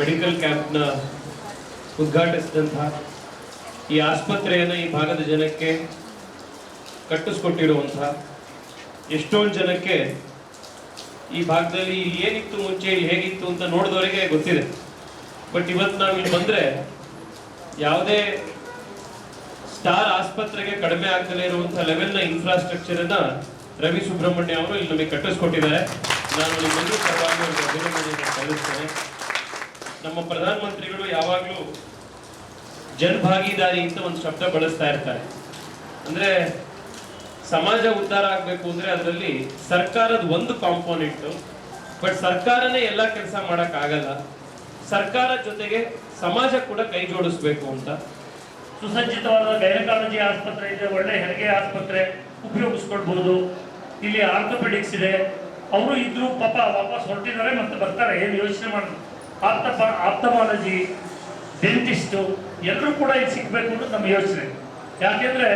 Medical ಕ್ಯಾಂಪ್ನ ಉದ್ಘಾಟಿಸಿದಂತಹ ಈ ಆಸ್ಪತ್ರೆಯನ್ನು ಈ ಭಾಗದ ಜನಕ್ಕೆ ಕಟ್ಟಿಸ್ಕೊಟ್ಟಿರುವಂತಹ ಎಷ್ಟೊಂದು ಜನಕ್ಕೆ ಈ ಭಾಗದಲ್ಲಿ ಇಲ್ಲಿ ಏನಿತ್ತು ಮುಂಚೆ, ಇಲ್ಲಿ ಹೇಗಿತ್ತು ಅಂತ ನೋಡಿದವರಿಗೆ ಗೊತ್ತಿದೆ. ಬಟ್ ಇವತ್ತು ನಾವು ಇಲ್ಲಿ ಬಂದರೆ ಯಾವುದೇ ಸ್ಟಾರ್ ಆಸ್ಪತ್ರೆಗೆ ಕಡಿಮೆ ಆಗ್ತಲೇ ಇರುವಂತಹ ಲೆವೆಲ್ನ ಇನ್ಫ್ರಾಸ್ಟ್ರಕ್ಚರ್ ರವಿ ಸುಬ್ರಹ್ಮಣ್ಯ ಅವರು ಇಲ್ಲಿ ನಮಗೆ ಕಟ್ಟಿಸ್ಕೊಟ್ಟಿದ್ದಾರೆ. ನಾನು ನಿಮ್ಮ ಪರವಾಗಿ ಅವ್ರಿಗೆ ಅಭಿನಂದನೆಯನ್ನು ಸಲ್ಲಿಸ್ತೇನೆ. ನಮ್ಮ ಪ್ರಧಾನಮಂತ್ರಿಗಳು ಯಾವಾಗಲೂ ಜನಭಾಗಿದಾರಿ ಅಂತ ಒಂದು ಶಬ್ದ ಬಳಸ್ತಾ ಇರ್ತಾರೆ. ಅಂದ್ರೆ ಸಮಾಜ ಉದ್ಧಾರ ಆಗಬೇಕು ಅಂದ್ರೆ ಅದರಲ್ಲಿ ಸರ್ಕಾರದ ಒಂದು ಕಾಂಪೋನೆಂಟ್ ಬಟ್ ಸರ್ಕಾರನೇ ಎಲ್ಲ ಕೆಲಸ ಮಾಡಕ್ ಆಗಲ್ಲ ಸರ್ಕಾರ ಜೊತೆಗೆ ಸಮಾಜ ಕೂಡ ಕೈ ಜೋಡಿಸ್ಬೇಕು ಅಂತ. ಸುಸಜ್ಜಿತವಾದ ಗೈನಕಾಲಜಿ ಆಸ್ಪತ್ರೆ ಇದೆ, ಒಳ್ಳೆ ಹೆರಿಗೆ ಆಸ್ಪತ್ರೆ ಉಪಯೋಗಿಸ್ಕೊಳ್ಬಹುದು. ಇಲ್ಲಿ ಆರ್ಥೋಪೆಡಿಕ್ಸ್ ಇದೆ. ಅವರು ಇದ್ರು ಪಾಪ ವಾಪಸ್ ಹೊರಟಿದ್ದಾರೆ ಮತ್ತೆ ಬರ್ತಾರೆ, ಏನು ಯೋಚನೆ ಮಾಡಿ ಆಪ್ತಪ ಆಪ್ತಮಾಲಜಿ ಡೆಂಟಿಸ್ಟು ಎಲ್ಲರೂ ಕೂಡ ಇದು ಸಿಗಬೇಕು ಅಂತ ನಮ್ಮ ಯೋಚನೆ. ಯಾಕೆಂದ್ರೆ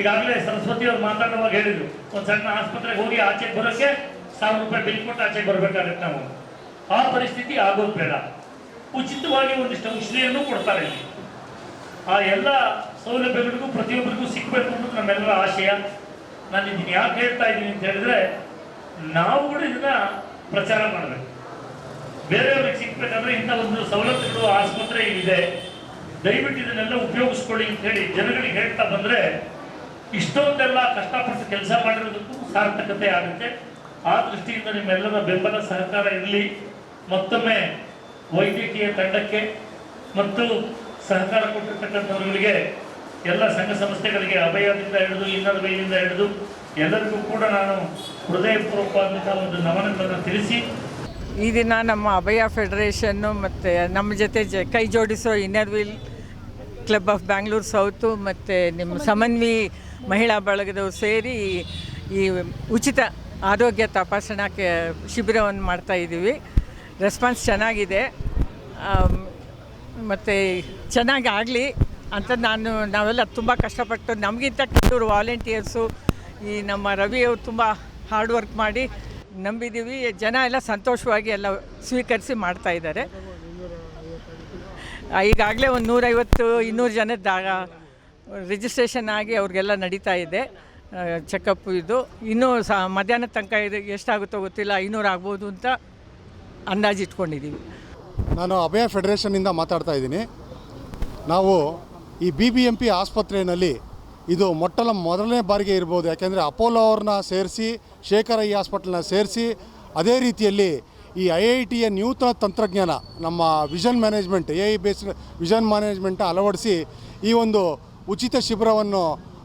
ಈಗಾಗಲೇ ಸರಸ್ವತಿ ಅವ್ರು ಮಾತಾಡುವಾಗ ಹೇಳಿದ್ರು, ಒಂದು ಸಣ್ಣ ಆಸ್ಪತ್ರೆಗೆ ಹೋಗಿ ಆಚೆಗೆ ಬರೋಕ್ಕೆ ಸಾವಿರ ರೂಪಾಯಿ ಬಿಲ್ ಕೊಟ್ಟು ಆಚೆಗೆ ಬರಬೇಕಾಗುತ್ತೆ ನಾವು. ಆ ಪರಿಸ್ಥಿತಿ ಆಗೋದು ಬೇಡ. ಉಚಿತವಾಗಿ ಒಂದಿಷ್ಟು ಔಷಧಿಯನ್ನು ಕೊಡ್ತಾರೆ ಇಲ್ಲಿ. ಆ ಎಲ್ಲ ಸೌಲಭ್ಯಗಳಿಗೂ ಪ್ರತಿಯೊಬ್ಬರಿಗೂ ಸಿಗಬೇಕು ಅನ್ನೋದು ನಮ್ಮೆಲ್ಲರ ಆಶಯ. ನಾನು ಇದನ್ನ ಯಾಕೆ ಹೇಳ್ತಾ ಇದ್ದೀನಿ ಅಂತ ಹೇಳಿದ್ರೆ, ನಾವು ಕೂಡ ಇದನ್ನ ಪ್ರಚಾರ ಮಾಡಬೇಕು. ಬೇರೆಯವ್ರಿಗೆ ಸಿಕ್ಬೇಕಂದ್ರೆ ಇಂಥ ಒಂದು ಸವಲತ್ತುಗಳು ಆಸ್ಪತ್ರೆ ಇದೆ. ದಯವಿಟ್ಟು ಇದನ್ನೆಲ್ಲ ಉಪಯೋಗಿಸ್ಕೊಳ್ಳಿ ಅಂತ ಹೇಳಿ ಜನಗಳಿಗೆ ಹೇಳ್ತಾ ಬಂದ್ರೆ ಇಷ್ಟೊಂದೆಲ್ಲ ಕಷ್ಟಪಟ್ಟು ಕೆಲಸ ಮಾಡಿರೋದಕ್ಕೂ ಸಾರ್ಥಕತೆ ಆಗುತ್ತೆ. ಆ ದೃಷ್ಟಿಯಿಂದ ನಿಮ್ಮೆಲ್ಲರ ಬೆಂಬಲ ಸಹಕಾರ ಇರಲಿ. ಮತ್ತೊಮ್ಮೆ ವೈದ್ಯಕೀಯ ತಂಡಕ್ಕೆ ಮತ್ತು ಸಹಕಾರ ಕೊಟ್ಟಿರ್ತಕ್ಕಂಥವ್ರಿಗೆ ಎಲ್ಲ ಸಂಘ ಸಂಸ್ಥೆಗಳಿಗೆ ಅಭಯದಿಂದ ಹಿಡಿದು ಇನ್ನರ್ ಬೈಯಿಂದ ಹಿಡಿದು ಎಲ್ಲರಿಗೂ ಕೂಡ ನಾನು ಹೃದಯಪೂರ್ವಕವಾದಂತಹ ಒಂದು ನಮನಗಳನ್ನು ತಿಳಿಸಿ ಈ ದಿನ ನಮ್ಮ ಅಭಯ ಫೆಡರೇಷನ್ನು ಮತ್ತು ನಮ್ಮ ಜೊತೆ ಜ ಕೈ ಜೋಡಿಸೋ inner wheel club of Bangalore south ಮತ್ತು ನಿಮ್ಮ ಸಮನ್ವಿ ಮಹಿಳಾ ಬಳಗದವರು ಸೇರಿ ಈ ಉಚಿತ ಆರೋಗ್ಯ ತಪಾಸಣಾ ಕೆ ಶಿಬಿರವನ್ನು ಮಾಡ್ತಾ ಇದ್ದೀವಿ. ರೆಸ್ಪಾನ್ಸ್ ಚೆನ್ನಾಗಿದೆ. ಮತ್ತು ಚೆನ್ನಾಗಿ ಆಗಲಿ ಅಂತ ನಾನು, ನಾವೆಲ್ಲ ತುಂಬ ಕಷ್ಟಪಟ್ಟು ನಮಗಿಂತ ಕೆಲವರು ವಾಲಂಟಿಯರ್ಸು ಈ ನಮ್ಮ ರವಿಯವರು ತುಂಬ ಹಾರ್ಡ್ ವರ್ಕ್ ಮಾಡಿ ನಂಬಿದ್ದೀವಿ ಜನ ಎಲ್ಲ ಸಂತೋಷವಾಗಿ ಎಲ್ಲ ಸ್ವೀಕರಿಸಿ ಮಾಡ್ತಾ ಇದ್ದಾರೆ. ಈಗಾಗಲೇ ಒಂದು ನೂರೈವತ್ತು, ಇನ್ನೂರು ಜನದ ರಿಜಿಸ್ಟ್ರೇಷನ್ ಆಗಿ ಅವ್ರಿಗೆಲ್ಲ ನಡೀತಾ ಇದೆ. ಚೆಕಪ್ ಇದು. ಇನ್ನೂ ಸಹ ಮಧ್ಯಾಹ್ನ ತನಕ ಇದು ಎಷ್ಟಾಗುತ್ತೋ ಗೊತ್ತಿಲ್ಲ. ಐನೂರು ಆಗ್ಬೋದು ಅಂತ ಅಂದಾಜು ಇಟ್ಕೊಂಡಿದ್ದೀವಿ ನಾನು ಅಭಯ ಫೆಡರೇಷನ್ನಿಂದ ಮಾತಾಡ್ತಾ ಇದ್ದೀನಿ. ನಾವು ಈ ಬಿ ಬಿ ಎಂ ಪಿ ಆಸ್ಪತ್ರೆಯಲ್ಲಿ ಇದು ಮೊಟ್ಟಲ ಮೊದಲನೇ ಬಾರಿಗೆ ಇರ್ಬೋದು. ಯಾಕೆಂದರೆ ಅಪೋಲೋ ಅವ್ರನ್ನ ಸೇರಿಸಿ, ಶೇಖರ ಐ ಹಾಸ್ಪಿಟಲ್ನ ಸೇರಿಸಿ, ಅದೇ ರೀತಿಯಲ್ಲಿ ಈ ಐ ಐ ಟಿಯ ನೂತನ ತಂತ್ರಜ್ಞಾನ, ನಮ್ಮ vision management, A I based vision management ಅಳವಡಿಸಿ ಈ ಒಂದು ಉಚಿತ ಶಿಬಿರವನ್ನು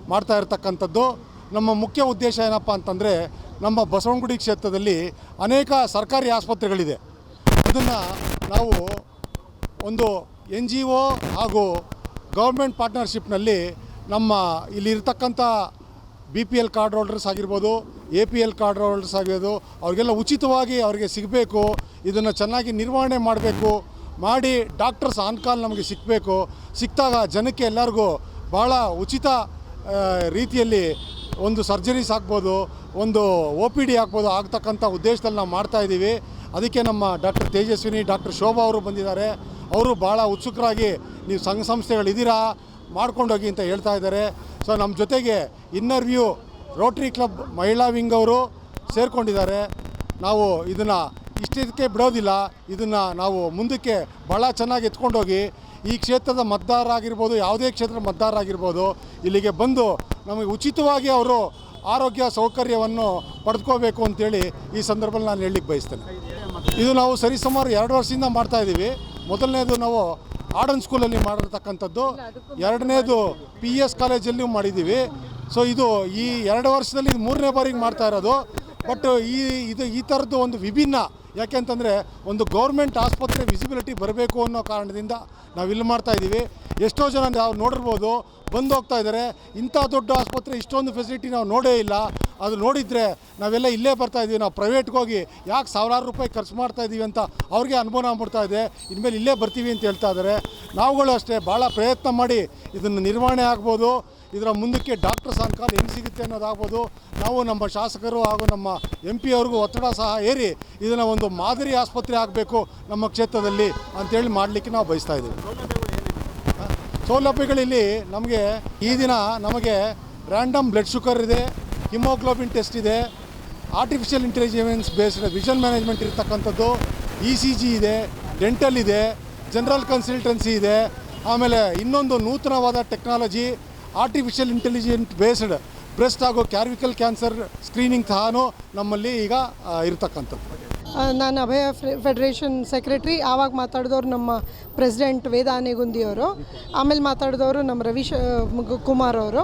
ಮಾಡ್ತಾ ಇರತಕ್ಕಂಥದ್ದು. ನಮ್ಮ ಮುಖ್ಯ ಉದ್ದೇಶ ಏನಪ್ಪ ಅಂತಂದರೆ, ನಮ್ಮ ಬಸವನಗುಡಿ ಕ್ಷೇತ್ರದಲ್ಲಿ ಅನೇಕ ಸರ್ಕಾರಿ ಆಸ್ಪತ್ರೆಗಳಿದೆ. ಅದನ್ನು ನಾವು ಒಂದು ಎನ್ ಜಿ ಒ ಹಾಗೂ ಗೌರ್ಮೆಂಟ್ ಪಾರ್ಟ್ನರ್ಶಿಪ್ನಲ್ಲಿ ನಮ್ಮ ಇಲ್ಲಿರ್ತಕ್ಕಂಥ B P L card holders ಆಗಿರ್ಬೋದು A P L card holders ಆಗಿರೋದು ಅವ್ರಿಗೆಲ್ಲ ಉಚಿತವಾಗಿ ಅವರಿಗೆ ಸಿಗಬೇಕು, ಇದನ್ನು ಚೆನ್ನಾಗಿ ನಿರ್ವಹಣೆ ಮಾಡಬೇಕು, ಮಾಡಿ ಡಾಕ್ಟರ್ಸ್ ಆನ್ ಕಾಲ್ ನಮಗೆ ಸಿಗಬೇಕು. ಸಿಕ್ಕಿದಾಗ ಜನಕ್ಕೆ ಎಲ್ಲರಿಗೂ ಭಾಳ ಉಚಿತ ರೀತಿಯಲ್ಲಿ ಒಂದು ಸರ್ಜರೀಸ್ ಆಗ್ಬೋದು, ಒಂದು ಒ ಪಿ ಡಿ ಆಗ್ಬೋದು ಆಗ್ತಕ್ಕಂಥ ಉದ್ದೇಶದಲ್ಲಿ ನಾವು ಮಾಡ್ತಾ ಇದ್ದೀವಿ. ಅದಕ್ಕೆ ನಮ್ಮ ಡಾಕ್ಟರ್ ತೇಜಸ್ವಿನಿ ಡಾಕ್ಟರ್ ಶೋಭಾ ಅವರು ಬಂದಿದ್ದಾರೆ. ಅವರು ಭಾಳ ಉತ್ಸುಕರಾಗಿ ನೀವು ಸಂಘ ಸಂಸ್ಥೆಗಳಿದ್ದೀರಾ ಮಾಡ್ಕೊಂಡೋಗಿ ಅಂತ ಹೇಳ್ತಾ ಇದ್ದಾರೆ. ಸೊ ನಮ್ಮ ಜೊತೆಗೆ ಇನ್ನರ್ ವ್ಯೂ ರೋಟ್ರಿ ಕ್ಲಬ್ ಮಹಿಳಾ ವಿಂಗ್ ಅವರು ಸೇರಿಕೊಂಡಿದ್ದಾರೆ. ನಾವು ಇದನ್ನು ಇಷ್ಟಕ್ಕೆ ಬಿಡೋದಿಲ್ಲ. ಇದನ್ನು ನಾವು ಮುಂದಕ್ಕೆ ಭಾಳ ಚೆನ್ನಾಗಿ ಎತ್ಕೊಂಡೋಗಿ ಈ ಕ್ಷೇತ್ರದ ಮತದಾರರಾಗಿರ್ಬೋದು ಯಾವುದೇ ಕ್ಷೇತ್ರದ ಮತದಾರರಾಗಿರ್ಬೋದು ಇಲ್ಲಿಗೆ ಬಂದು ನಮಗೆ ಉಚಿತವಾಗಿ ಅವರು ಆರೋಗ್ಯ ಸೌಕರ್ಯವನ್ನು ಪಡೆದುಕೋಬೇಕು ಅಂತೇಳಿ ಈ ಸಂದರ್ಭದಲ್ಲಿ ನಾನು ಹೇಳಲಿಕ್ಕೆ ಬಯಸ್ತೇನೆ. ಇದು ನಾವು ಸರಿಸುಮಾರು ಎರಡು ವರ್ಷದಿಂದ ಮಾಡ್ತಾ ಇದ್ದೀವಿ. ಮೊದಲನೇದು ನಾವು ಆರ್ಡನ್ ಸ್ಕೂಲಲ್ಲಿ ಮಾಡಿರ್ತಕ್ಕಂಥದ್ದು. ಎರಡನೇದು ಪಿ ಎಸ್ ಕಾಲೇಜಲ್ಲಿ ಮಾಡಿದ್ದೀವಿ. ಸೊ ಇದು ಈ ಎರಡು ವರ್ಷದಲ್ಲಿ ಇದು ಮೂರನೇ ಬಾರಿಗೆ ಮಾಡ್ತಾ ಇರೋದು. ಬಟ್ ಈ ಇದು ಈ ಥರದ್ದು ಒಂದು ವಿಭಿನ್ನ ಯಾಕೆಂತಂದರೆ ಒಂದು ಗೌರ್ಮೆಂಟ್ ಆಸ್ಪತ್ರೆ ವಿಸಿಬಿಲಿಟಿ ಬರಬೇಕು ಅನ್ನೋ ಕಾರಣದಿಂದ ನಾವು ಇಲ್ಲಿ ಮಾಡ್ತಾ ಇದ್ದೀವಿ. ಎಷ್ಟೋ ಜನ ನಾವು ನೋಡಿರ್ಬೋದು ಬಂದು ಹೋಗ್ತಾ ಇದ್ದಾರೆ. ಇಂಥ ದೊಡ್ಡ ಆಸ್ಪತ್ರೆ ಇಷ್ಟೊಂದು ಫೆಸಿಲಿಟಿ ನಾವು ನೋಡೇ ಇಲ್ಲ. ಅದು ನೋಡಿದರೆ ನಾವೆಲ್ಲ ಇಲ್ಲೇ ಬರ್ತಾ ಇದ್ದೀವಿ, ನಾವು ಪ್ರೈವೇಟ್ಗೆ ಹೋಗಿ ಯಾಕೆ ಸಾವಿರಾರು ರೂಪಾಯಿ ಖರ್ಚು ಮಾಡ್ತಾ ಇದ್ದೀವಿ ಅಂತ ಅವ್ರಿಗೆ ಅನುಭವ ಆಗ್ಬಿಡ್ತಾ ಇದೆ. ಇನ್ಮೇಲೆ ಇಲ್ಲೇ ಬರ್ತೀವಿ ಅಂತ ಹೇಳ್ತಾ ಇದ್ದಾರೆ ನಾವುಗಳು ಅಷ್ಟೇ ಭಾಳ ಪ್ರಯತ್ನ ಮಾಡಿ ಇದನ್ನು ನಿರ್ವಹಣೆ ಆಗ್ಬೋದು. ಇದರ ಮುಂದಕ್ಕೆ ಡಾಕ್ಟರ್ಸ್ ಅನ್ಕಾಲ ಕಾಲ್ ಹೆಂಗೆ ಸಿಗುತ್ತೆ ಅನ್ನೋದಾಗ್ಬೋದು ನಾವು ನಮ್ಮ ಶಾಸಕರು ಹಾಗೂ ನಮ್ಮ ಎಂ ಪಿ ಅವ್ರಿಗೂ ಒತ್ತಡ ಸಹ ಏರಿ ಇದನ್ನು ಒಂದು ಮಾದರಿ ಆಸ್ಪತ್ರೆ ಆಗಬೇಕು ನಮ್ಮ ಕ್ಷೇತ್ರದಲ್ಲಿ ಅಂತೇಳಿ ಮಾಡಲಿಕ್ಕೆ ನಾವು ಬಯಸ್ತಾ ಇದ್ದೀವಿ. ಸೌಲಭ್ಯಗಳಿಲ್ಲಿ ನಮಗೆ ಈ ದಿನ ನಮಗೆ ರ್ಯಾಂಡಮ್ ಬ್ಲಡ್ ಶುಗರ್ ಇದೆ. ಹಿಮೋಗ್ಲೋಬಿನ್ ಟೆಸ್ಟ್ ಇದೆ. Artificial intelligence based vision management ಇರ್ತಕ್ಕಂಥದ್ದು ಇ ಸಿ ಜಿ ಇದೆ ಡೆಂಟಲ್ ಇದೆ ಜನರಲ್ ಕನ್ಸಲ್ಟೆನ್ಸಿ ಇದೆ. ಆಮೇಲೆ ಇನ್ನೊಂದು ನೂತನವಾದ technology artificial intelligent based breast ಹಾಗೂ ಕ್ಯಾರ್ವಿಕಲ್ ಕ್ಯಾನ್ಸರ್ ಸ್ಕ್ರೀನಿಂಗ್ ಸಹನೂ ನಮ್ಮಲ್ಲಿ ಈಗ ಇರತಕ್ಕಂಥದ್ದು. ನಾನು ಅಭಯ ಫೆಡರೇಷನ್ ಸೆಕ್ರೆಟ್ರಿ ಆವಾಗ ಮಾತಾಡಿದವರು ನಮ್ಮ ಪ್ರೆಸಿಡೆಂಟ್ ವೇದ ಆನೆಗುಂದಿಯವರು ಆಮೇಲೆ ಮಾತಾಡಿದವರು ನಮ್ಮ ರವೀಶ್ ಕುಮಾರ್ ಅವರು.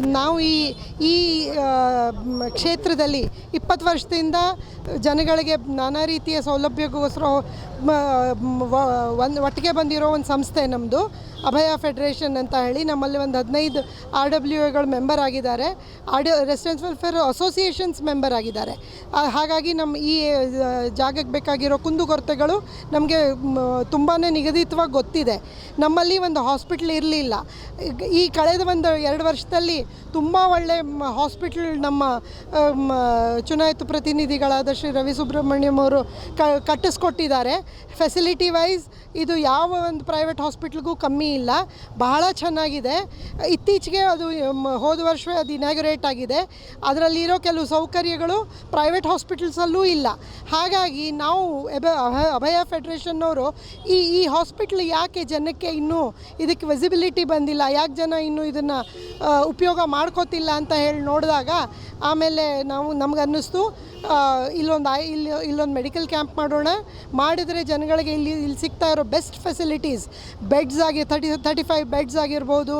ನಾವು ಈ ಈ ಕ್ಷೇತ್ರದಲ್ಲಿ ಇಪ್ಪತ್ತು ವರ್ಷದಿಂದ ಜನಗಳಿಗೆ ನಾನಾ ರೀತಿಯ ಸೌಲಭ್ಯಕ್ಕೋಸ್ಕರ ಒಂದು ಒಟ್ಟಿಗೆ ಬಂದಿರೋ ಒಂದು ಸಂಸ್ಥೆ ನಮ್ಮದು ಅಭಯ ಫೆಡರೇಷನ್ ಅಂತ ಹೇಳಿ ನಮ್ಮಲ್ಲಿ ಒಂದು ಹದಿನೈದು ಆರ್ ಡಬ್ಲ್ಯೂ ಎಗಳು ಮೆಂಬರ್ ಆಗಿದ್ದಾರೆ. R D residence welfare associations member ಆಗಿದ್ದಾರೆ. ಹಾಗಾಗಿ ನಮ್ಮ ಈ ಜಾಗಕ್ಕೆ ಬೇಕಾಗಿರೋ ಕುಂದುಕೊರತೆಗಳು ನಮಗೆ ತುಂಬಾ ನಿಗದಿತವಾಗಿ ಗೊತ್ತಿದೆ. ನಮ್ಮಲ್ಲಿ ಒಂದು ಹಾಸ್ಪಿಟ್ಲ್ ಇರಲಿಲ್ಲ. ಈ ಕಳೆದ ಒಂದು ಎರಡು ವರ್ಷದಲ್ಲಿ ತುಂಬ ಒಳ್ಳೆ ಹಾಸ್ಪಿಟ್ಲ್ ನಮ್ಮ ಚುನಾಯಿತ ಪ್ರತಿನಿಧಿಗಳಾದ ಶ್ರೀ ರವಿ ಸುಬ್ರಹ್ಮಣ್ಯಂ ಅವರು ಕ, ಕಟ್ಟಿಸ್ಕೊಟ್ಟಿದ್ದಾರೆ. ಫೆಸಿಲಿಟಿ ವೈಸ್ ಇದು ಯಾವ ಒಂದು ಪ್ರೈವೇಟ್ ಹಾಸ್ಪಿಟ್ಲ್ಗೂ ಕಮ್ಮಿ ಇಲ್ಲ, ಬಹಳ ಚೆನ್ನಾಗಿದೆ. ಇತ್ತೀಚೆಗೆ ಅದು ಹೋದ ವರ್ಷವೇ ಅದು ಇನಾಗ್ರೇಟ್ ಆಗಿದೆ. ಅದರಲ್ಲಿರೋ ಕೆಲವು ಸೌಕರ್ಯಗಳು ಪ್ರೈವೇಟ್ ಹಾಸ್ಪಿಟಲ್ಸಲ್ಲೂ ಇಲ್ಲ. ಹಾಗಾಗಿ ನಾವು ಎಬ- ಅಭಯ ಫೆಡ್ರೇಷನ್ನವರು ಈ ಈ ಹಾಸ್ಪಿಟ್ಲ್ ಯಾಕೆ ಜನಕ್ಕೆ ಇನ್ನೂ ಇದಕ್ಕೆ ವಿಸಿಬಿಲಿಟಿ ಬಂದಿಲ್ಲ, ಯಾಕೆ ಜನ ಇನ್ನೂ ಇದನ್ನು ಉಪಯೋಗ ಮಾಡ್ಕೋತಿಲ್ಲ ಅಂತ ಹೇಳಿ ನೋಡಿದಾಗ ಆಮೇಲೆ ನಾವು ನಮ್ಗೆ ಅನ್ನಿಸ್ತು ಇಲ್ಲೊಂದು ಐ ಇಲ್ಲಿ ಇಲ್ಲೊಂದು ಮೆಡಿಕಲ್ ಕ್ಯಾಂಪ್ ಮಾಡೋಣ. ಮಾಡಿದರೆ ಜನಗಳಿಗೆ ಇಲ್ಲಿ ಇಲ್ಲಿ ಸಿಗ್ತಾ ಇರೋ ಬೆಸ್ಟ್ ಫೆಸಿಲಿಟೀಸ್ ಬೆಡ್ಸ್ ಆಗಿ ತರ್ಟಿ ತರ್ಟಿ ಫೈವ್ ಬೆಡ್ಸ್ ಆಗಿರ್ಬೋದು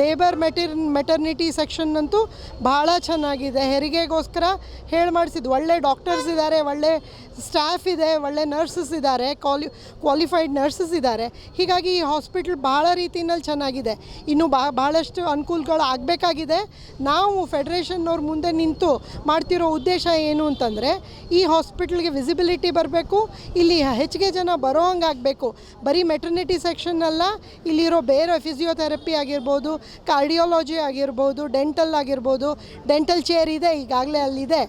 ಲೇಬರ್ ಮೆಟರ್ ಮೆಟರ್ನಿಟಿ ಸೆಕ್ಷನ್ ಅಂತೂ ಭಾಳ ಚೆನ್ನಾಗಿದೆ. ಹೆರಿಗೆಗೋಸ್ಕರ ಹೇಳಿ ಮಾಡಿಸಿದ್ದು. ಒಳ್ಳೆ ಡಾಕ್ಟರ್ಸ್ ಇದ್ದಾರೆ, ಒಳ್ಳೆ ಸ್ಟಾಫ್ ಇದೆ, ಒಳ್ಳೆ ನರ್ಸಸ್ ಇದ್ದಾರೆ ಕ್ವಾಲಿ ಕ್ವಾಲಿಫೈಡ್ ನರ್ಸಸ್ ಇದ್ದಾರೆ. ಹೀಗಾಗಿ ಈ ಹಾಸ್ಪಿಟ್ಲ್ ಭಾಳ ರೀತಿಯಲ್ಲಿ ಚೆನ್ನಾಗಿದೆ. ಇನ್ನೂ ಬಾ ಭಾಳಷ್ಟು ಅನುಕೂಲಗಳು ಆಗಬೇಕಾಗಿದೆ. ನಾವು ಫೆಡ್ರೇಷನ್ನವ್ರ ಮುಂದೆ ನಿಂತು ಮಾಡ್ತಿರೋ ಉದ್ದೇಶ ಏನು ಅಂತಂದರೆ ಈ ಹಾಸ್ಪಿಟ್ಲ್ಗೆ ವಿಸಿಬಿಲಿಟಿ ಬರಬೇಕು, ಇಲ್ಲಿ ಹೆಚ್ಚಿಗೆ ಜನ ಬರೋ ಹಂಗೆ ಆಗಬೇಕು ಬರೀ ಮೆಟರ್ನಿಟಿ ಸೆಕ್ಷನ್ ಅಲ್ಲ, ಇಲ್ಲಿರೋ ಬೇರೆ ಫಿಸಿಯೋಥೆರಪಿ ಆಗಿರ್ಬೋದು ಕಾರ್ಡಿಯಾಲಜಿ ಆಗಿರ್ಬೋದು ಡೆಂಟಲ್ ಆಗಿರ್ಬೋದು ಡೆಂಟಲ್ ಚೇರ್ ಇದೆ, ಈಗಾಗಲೇ ಅಲ್ಲಿದೆ.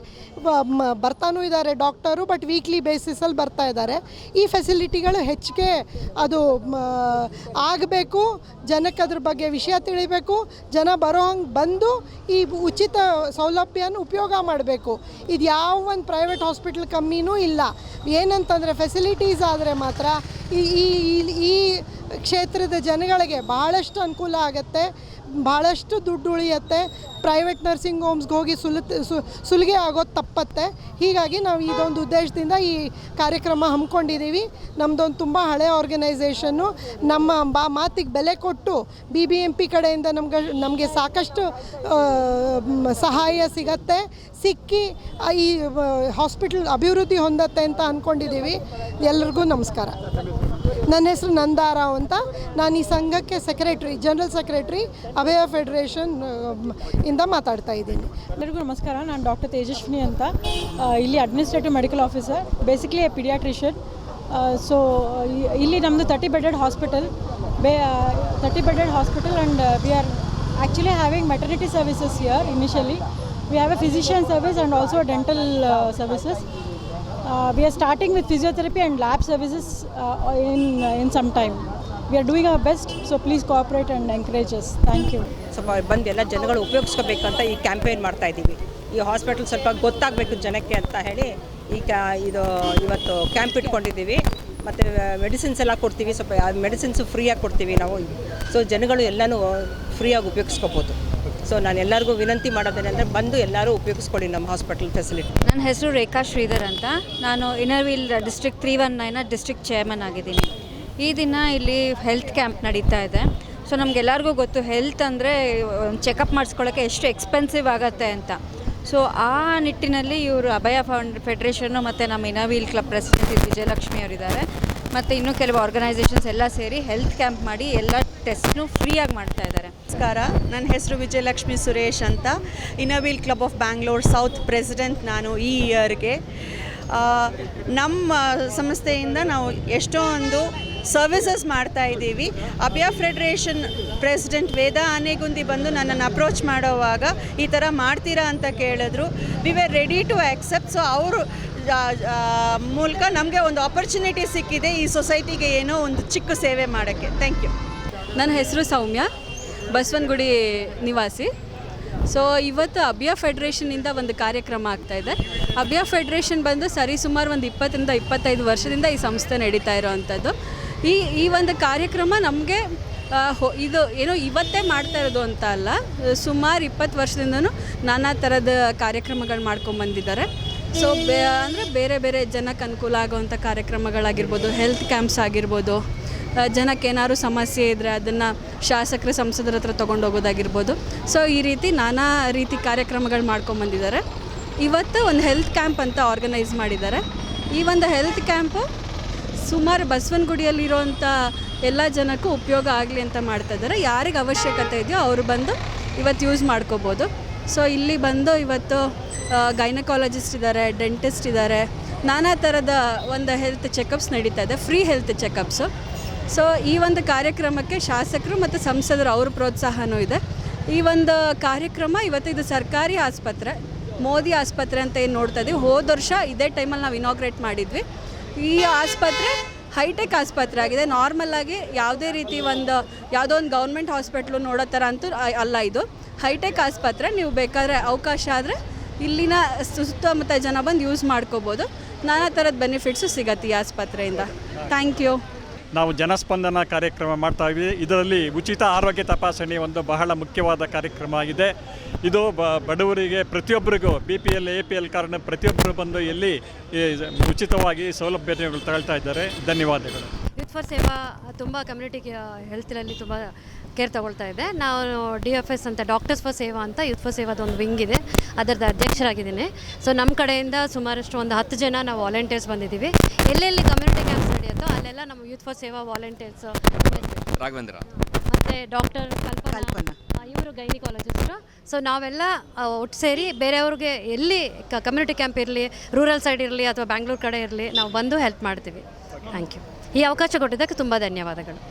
ಬರ್ತಾನೂ ಇದ್ದಾರೆ ಡಾಕ್ಟರು ಬಟ್ ವೀಕ್ಲಿ ಬೇಸಿಸಲ್ಲಿ ಬರ್ತಾ ಇದ್ದಾರೆ ಈ ಫೆಸಿಲಿಟಿಗಳು ಹೆಚ್ಚಿಗೆ ಅದು ಆಗಬೇಕು, ಜನಕ್ಕೆ ಅದ್ರ ಬಗ್ಗೆ ವಿಷಯ ತಿಳಿಬೇಕು, ಜನ ಬರೋ ಹಂಗೆ ಬಂದು ಈ ಉಚಿತ ಸೌಲಭ್ಯನ ಉಪಯೋಗ ಮಾಡಬೇಕು. ಇದು ಯಾವ ಒಂದು ಪ್ರೈವೇಟ್ ಹಾಸ್ಪಿಟ್ಲ್ ಕಮ್ಮಿನೂ ಇಲ್ಲ. ಏನಂತಂದರೆ ಫೆಸಿಲಿಟೀಸ್ ಆದರೆ ಮಾತ್ರ ಈ ಈ, ಈ- ಕ್ಷೇತ್ರದ ಜನಗಳಿಗೆ ಭಾಳಷ್ಟು ಅನುಕೂಲ ಆಗುತ್ತೆ. ಭಾಳಷ್ಟು ದುಡ್ಡು ಉಳಿಯುತ್ತೆ. ಪ್ರೈವೇಟ್ ನರ್ಸಿಂಗ್ ಹೋಮ್ಸ್ಗೆ ಹೋಗಿ ಸುಲ ಸುಲಿಗೆ ಆಗೋದು ತಪ್ಪತ್ತೆ. ಹೀಗಾಗಿ ನಾವು ಇದೊಂದು ಉದ್ದೇಶದಿಂದ ಈ ಕಾರ್ಯಕ್ರಮ ಹಮ್ಮಿಕೊಂಡಿದ್ದೀವಿ. ನಮ್ಮದೊಂದು ತುಂಬ ಹಳೆ ಆರ್ಗನೈಸೇಷನ್ನು ನಮ್ಮ ಬಾ, ಮಾತಿಗೆ ಬೆಲೆ ಕೊಟ್ಟು ಬಿ ಬಿ ಎಂ ಪಿ ಕಡೆಯಿಂದ ನಮ್ಗೆ, ನಮಗೆ ಸಾಕಷ್ಟು ಸಹಾಯ ಸಿಗತ್ತೆ. ಸಿಕ್ಕಿ ಈ ಹಾಸ್ಪಿಟಲ್ ಅಭಿವೃದ್ಧಿ ಹೊಂದತ್ತೆ ಅಂತ ಅಂದ್ಕೊಂಡಿದ್ದೀವಿ ಎಲ್ರಿಗೂ ನಮಸ್ಕಾರ. ನನ್ನ ಹೆಸರು ನಂದಾರಾವ್ ಅಂತ. ನಾನು ಈ ಸಂಘಕ್ಕೆ secretary general secretary Abhaya federation ಇಂದ ಮಾತಾಡ್ತಾ ಇದ್ದೀನಿ. ಎಲ್ಲರಿಗೂ ನಮಸ್ಕಾರ. ನಾನು ಡಾಕ್ಟರ್ ತೇಜಸ್ವಿನಿ ಅಂತ. ಇಲ್ಲಿ administrative medical officer basically a paediatrician so ಇಲ್ಲಿ ನಮ್ಮದು ತರ್ಟಿ ಬೆಡೆಡ್ ಹಾಸ್ಪಿಟಲ್ ಬೇ thirty bedded hospital and we are actually having maternity services here initially we have a physician service and also dental services we are starting with physiotherapy and lab services in, in some time we are doing our best so please cooperate and encourages thank you ಸ್ವಲ್ಪ ಬಂದು ಎಲ್ಲ ಜನಗಳು ಉಪಯೋಗಿಸ್ಕೋಬೇಕಂತ ಈ campaign ಮಾಡ್ತಾ ಇದ್ದೀವಿ. ಈ hospital ಸ್ವಲ್ಪ ಗೊತ್ತಾಗಬೇಕು ಜನಕ್ಕೆ ಅಂತ ಹೇಳಿ ಈ ಕ್ಯಾ ಇದು ಇವತ್ತು ಕ್ಯಾಂಪ್ ಇಟ್ಕೊಂಡಿದ್ದೀವಿ. ಮತ್ತು ಮೆಡಿಸಿನ್ಸ್ ಎಲ್ಲ ಕೊಡ್ತೀವಿ. ಸ್ವಲ್ಪ ಮೆಡಿಸಿನ್ಸು ಫ್ರೀಯಾಗಿ ಕೊಡ್ತೀವಿ ನಾವು. ಸೊ ಜನಗಳು ಎಲ್ಲನೂ ಫ್ರೀಯಾಗಿ ಉಪಯೋಗಿಸ್ಕೋಬೋದು. ಸೊ ನಾನು ಎಲ್ಲರಿಗೂ ವಿನಂತಿ ಮಾಡೋದೇನೆಂದರೆ ಬಂದು ಎಲ್ಲರೂ ಉಪಯೋಗಿಸ್ಕೊಳ್ಳಿ ನಮ್ಮ ಹಾಸ್ಪಿಟಲ್ ಫೆಸಿಲಿಟಿ ನನ್ನ ಹೆಸರು ರೇಖಾ ಶ್ರೀಧರ್ ಅಂತ. ನಾನು inner wheel district three one nine district chairman ಆಗಿದ್ದೀನಿ. ಈ ದಿನ ಇಲ್ಲಿ ಹೆಲ್ತ್ ಕ್ಯಾಂಪ್ ನಡೀತಾ ಇದೆ. ಸೊ ನಮಗೆಲ್ಲರಿಗೂ ಗೊತ್ತು ಹೆಲ್ತ್ ಅಂದರೆ ಚೆಕಪ್ ಮಾಡಿಸ್ಕೊಳ್ಳೋಕೆ ಎಷ್ಟು ಎಕ್ಸ್ಪೆನ್ಸಿವ್ ಆಗುತ್ತೆ ಅಂತ. ಸೊ ಆ ನಿಟ್ಟಿನಲ್ಲಿ ಇವರು ಅಭಯ ಫೌಂಡ್ ಫೆಡ್ರೇಷನ್ನು ಮತ್ತು ನಮ್ಮ ಇನವೀಲ್ ಕ್ಲಬ್ ಪ್ರೆಸಿಡೆಂಟ್ ವಿಜಯಲಕ್ಷ್ಮಿ ಅವರಿದ್ದಾರೆ. ಮತ್ತು ಇನ್ನೂ ಕೆಲವು ಆರ್ಗನೈಸೇಷನ್ಸ್ ಎಲ್ಲ ಸೇರಿ ಹೆಲ್ತ್ ಕ್ಯಾಂಪ್ ಮಾಡಿ ಎಲ್ಲ ಟೆಸ್ಟ್ನು ಫ್ರೀಯಾಗಿ ಮಾಡ್ತಾ ಇದ್ದಾರೆ. ನಮಸ್ಕಾರ. ನನ್ನ ಹೆಸರು ವಿಜಯಲಕ್ಷ್ಮಿ ಸುರೇಶ್ ಅಂತ. Inner wheel club of Bangalore south president ನಾನು ಈ ಇಯರ್ಗೆ ನಮ್ಮ ಸಂಸ್ಥೆಯಿಂದ ನಾವು ಎಷ್ಟೋ ಒಂದು ಸರ್ವಿಸಸ್ ಮಾಡ್ತಾ ಇದ್ದೀವಿ. ಅಭಯ ಫೆಡರೇಷನ್ ಪ್ರೆಸಿಡೆಂಟ್ ವೇದ ಆನೆಗುಂದಿ ಬಂದು ನನ್ನನ್ನು ಅಪ್ರೋಚ್ ಮಾಡೋವಾಗ ಈ ಥರ ಮಾಡ್ತೀರಾ ಅಂತ ಕೇಳಿದ್ರು. We were ready to accept so ಅವರು ಮೂಲಕ ನಮಗೆ ಒಂದು ಆಪರ್ಚುನಿಟಿ ಸಿಕ್ಕಿದೆ ಈ ಸೊಸೈಟಿಗೆ ಏನೋ ಒಂದು ಚಿಕ್ಕ ಸೇವೆ ಮಾಡೋಕ್ಕೆ. ಥ್ಯಾಂಕ್ ಯು ನನ್ನ ಹೆಸರು ಸೌಮ್ಯ, ಬಸವನಗುಡಿ ನಿವಾಸಿ. ಸೊ ಇವತ್ತು ಅಭ್ಯ ಫೆಡ್ರೇಷನಿಂದ ಒಂದು ಕಾರ್ಯಕ್ರಮ ಆಗ್ತಾ ಇದೆ. ಅಭ್ಯ ಫೆಡ್ರೇಷನ್ ಬಂದು ಸರಿಸುಮಾರು ಒಂದು ಇಪ್ಪತ್ತರಿಂದ ಇಪ್ಪತ್ತೈದು ವರ್ಷದಿಂದ ಈ ಸಂಸ್ಥೆ ನಡೀತಾ ಇರೋವಂಥದ್ದು. ಈ ಈ ಒಂದು ಕಾರ್ಯಕ್ರಮ ನಮಗೆ ಇದು ಏನೋ ಇವತ್ತೇ ಮಾಡ್ತಾ ಇರೋದು ಅಂತ ಅಲ್ಲ, ಸುಮಾರು ಇಪ್ಪತ್ತು ವರ್ಷದಿಂದನೂ ನಾನಾ ಥರದ ಕಾರ್ಯಕ್ರಮಗಳು ಮಾಡ್ಕೊಂಬಂದಿದ್ದಾರೆ. ಸೊ ಬೇ ಅಂದರೆ ಬೇರೆ ಬೇರೆ ಜನಕ್ಕೆ ಅನುಕೂಲ ಆಗುವಂಥ ಕಾರ್ಯಕ್ರಮಗಳಾಗಿರ್ಬೋದು ಹೆಲ್ತ್ ಕ್ಯಾಂಪ್ಸ್ ಆಗಿರ್ಬೋದು ಜನಕ್ಕೆ ಏನಾದ್ರು ಸಮಸ್ಯೆ ಇದ್ದರೆ ಅದನ್ನು ಶಾಸಕರ ಸಂಸದರ ಹತ್ರ ತೊಗೊಂಡೋಗೋದಾಗಿರ್ಬೋದು. ಸೊ ಈ ರೀತಿ ನಾನಾ ರೀತಿ ಕಾರ್ಯಕ್ರಮಗಳು ಮಾಡ್ಕೊಂಬಂದಿದ್ದಾರೆ ಇವತ್ತು ಒಂದು ಹೆಲ್ತ್ ಕ್ಯಾಂಪ್ ಅಂತ ಆರ್ಗನೈಸ್ ಮಾಡಿದ್ದಾರೆ. ಈ ಒಂದು ಹೆಲ್ತ್ ಕ್ಯಾಂಪು ಸುಮಾರು ಬಸವನಗುಡಿಯಲ್ಲಿರೋವಂಥ ಎಲ್ಲ ಜನಕ್ಕೂ ಉಪಯೋಗ ಆಗಲಿ ಅಂತ ಮಾಡ್ತಾ ಇದ್ದಾರೆ. ಯಾರಿಗೆ ಅವಶ್ಯಕತೆ ಇದೆಯೋ ಅವರು ಬಂದು ಇವತ್ತು ಯೂಸ್ ಮಾಡ್ಕೋಬೋದು. ಸೊ ಇಲ್ಲಿ ಬಂದು ಇವತ್ತು ಗೈನಕಾಲಜಿಸ್ಟ್ ಇದ್ದಾರೆ ಡೆಂಟಿಸ್ಟ್ ಇದ್ದಾರೆ ನಾನಾ ಥರದ ಒಂದು ಹೆಲ್ತ್ ಚೆಕಪ್ಸ್ ನಡೀತಾ ಇದೆ ಫ್ರೀ ಹೆಲ್ತ್ ಚೆಕಪ್ಸು ಸೊ ಈ ಒಂದು ಕಾರ್ಯಕ್ರಮಕ್ಕೆ ಶಾಸಕರು ಮತ್ತು ಸಂಸದರು ಅವ್ರ ಪ್ರೋತ್ಸಾಹನೂ ಇದೆ. ಈ ಒಂದು ಕಾರ್ಯಕ್ರಮ ಇವತ್ತು ಇದು ಸರ್ಕಾರಿ ಆಸ್ಪತ್ರೆ, ಮೋದಿ ಆಸ್ಪತ್ರೆ ಅಂತ ಏನು ನೋಡ್ತಾ ಇದ್ದೀವಿ ಹೋದ ವರ್ಷ ಇದೇ ಟೈಮಲ್ಲಿ ನಾವು ಇನಾಗ್ರೇಟ್ ಮಾಡಿದ್ವಿ. ಈ ಆಸ್ಪತ್ರೆ ಹೈಟೆಕ್ ಆಸ್ಪತ್ರೆ ಆಗಿದೆ ನಾರ್ಮಲ್ ಆಗಿ ಯಾವುದೇ ರೀತಿ ಒಂದು, ಯಾವುದೋ ಒಂದು ಗೌರ್ಮೆಂಟ್ ಹಾಸ್ಪಿಟ್ಲು ನೋಡೋ ಥರ ಅಂತೂ ಅಲ್ಲ ಇದು. ಹೈಟೆಕ್ ಆಸ್ಪತ್ರೆ, ನೀವು ಬೇಕಾದರೆ ಅವಕಾಶ ಆದರೆ ಇಲ್ಲಿನ ಸುತ್ತಮುತ್ತ ಜನ ಬಂದು ಯೂಸ್ ಮಾಡ್ಕೋಬೋದು. ನಾನಾ ಥರದ ಬೆನಿಫಿಟ್ಸು ಸಿಗತ್ತೆ ಈ ಆಸ್ಪತ್ರೆಯಿಂದ. ಥ್ಯಾಂಕ್ ಯು ನಾವು ಜನಸ್ಪಂದನ ಕಾರ್ಯಕ್ರಮ ಮಾಡ್ತಾ ಇದ್ದೀವಿ. ಇದರಲ್ಲಿ ಉಚಿತ ಆರೋಗ್ಯ ತಪಾಸಣೆ ಒಂದು ಬಹಳ ಮುಖ್ಯವಾದ ಕಾರ್ಯಕ್ರಮ ಆಗಿದೆ. ಇದು ಬ, ಬಡವರಿಗೆ ಪ್ರತಿಯೊಬ್ಬರಿಗೂ B P L A P L ಕಾರಣ ಪ್ರತಿಯೊಬ್ಬರು ಬಂದು ಇಲ್ಲಿ ಉಚಿತವಾಗಿ ಸೌಲಭ್ಯಗಳು ತಗೊಳ್ತಾ ಇದ್ದಾರೆ. ಧನ್ಯವಾದಗಳು. ಯೂತ್ ಫಾರ್ ಸೇವಾ ತುಂಬ ಕಮ್ಯುನಿಟಿ ಹೆಲ್ತ್ನಲ್ಲಿ ತುಂಬ ಕೇರ್ ತಗೊಳ್ತಾ ಇದೆ. ನಾನು ಡಿ ಎಫ್ ಎಸ್ ಅಂತ ಡಾಕ್ಟರ್ಸ್ ಫಾರ್ ಸೇವಾ ಅಂತ ಯೂತ್ ಫಾರ್ ಸೇವಾದ ಒಂದು ವಿಂಗ್ ಇದೆ. ಅದರದ್ದು ಅಧ್ಯಕ್ಷರಾಗಿದ್ದೀನಿ. ಸೊ ನಮ್ಮ ಕಡೆಯಿಂದ ಸುಮಾರಷ್ಟು ಒಂದು ಹತ್ತು ಜನ ನಾವು ವಾಲಂಟಿಯರ್ಸ್ ಬಂದಿದ್ದೀವಿ. ಎಲ್ಲೆಲ್ಲಿ ಕಮ್ಯುನಿಟಿ ನಡೆಯುತ್ತೋ ಅಲ್ಲೆಲ್ಲ ನಮ್ಮ youth for Seva volunteers Raghavendra. ಮತ್ತೆ ಡಾಕ್ಟರ್ ಕಲ್ಪನಾ ಇವರು ಗೈನಿಕಾಲಜಿಸ್ಟು ಸೊ ನಾವೆಲ್ಲ ಒಟ್ಟು ಸೇರಿ ಬೇರೆಯವ್ರಿಗೆ ಎಲ್ಲಿ ಕಮ್ಯುನಿಟಿ ಕ್ಯಾಂಪ್ ಇರಲಿ ರೂರಲ್ ಸೈಡ್ ಇರಲಿ ಅಥವಾ ಬ್ಯಾಂಗ್ಳೂರ್ ಕಡೆ ಇರಲಿ ನಾವು ಬಂದು ಹೆಲ್ಪ್ ಮಾಡ್ತೀವಿ. ಥ್ಯಾಂಕ್ ಯು ಈ ಅವಕಾಶ ಕೊಟ್ಟಿದ್ದಕ್ಕೆ ತುಂಬ ಧನ್ಯವಾದಗಳು.